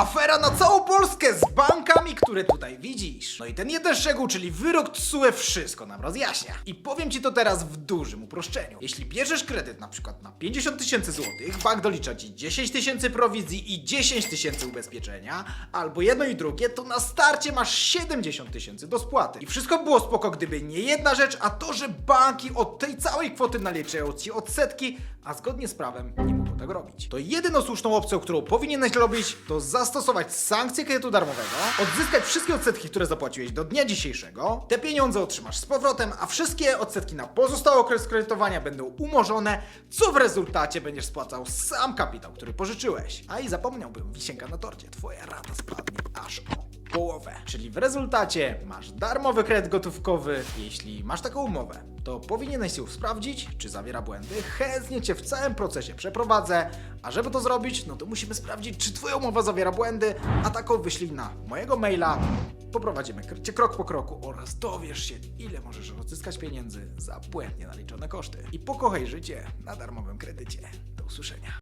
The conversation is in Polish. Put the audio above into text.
afera na całą Polskę z bankami, które tutaj widzisz. No i ten jeden szczegół, czyli wyrok TSUE wszystko nam rozjaśnia. I powiem ci to teraz w dużym uproszczeniu. Jeśli bierzesz kredyt na przykład na 50 tysięcy złotych, bank dolicza ci 10 tysięcy prowizji i 10 tysięcy ubezpieczenia, albo jedno i drugie, to na starcie masz 70 tysięcy do spłaty. I wszystko by było spoko, gdyby nie jedna rzecz, a to, że banki od tej całej kwoty naliczają ci odsetki, a zgodnie z prawem nie mogą tak robić. To jedyną słuszną opcją, którą powinieneś robić, to zastosować sankcję kredytu darmowego, odzyskać wszystkie odsetki, które zapłaciłeś do dnia dzisiejszego, te pieniądze otrzymasz z powrotem, a wszystkie odsetki na pozostały okres kredytowania będą umorzone, co w rezultacie będziesz spłacał sam kapitał, który pożyczyłeś. A i zapomniałbym, wisienka na torcie, twoja rata spadnie aż o połowę. Czyli w rezultacie masz darmowy kredyt gotówkowy. Jeśli masz taką umowę, to powinieneś ją sprawdzić, czy zawiera błędy. Chętnie cię w całym procesie przeprowadzę. A żeby to zrobić, no to musimy sprawdzić, czy twoja umowa zawiera błędy, a taką wyślij na mojego maila. Poprowadzimy cię krok po kroku oraz dowiesz się, ile możesz odzyskać pieniędzy za błędnie naliczone koszty. I pokochaj życie na darmowym kredycie. Do usłyszenia.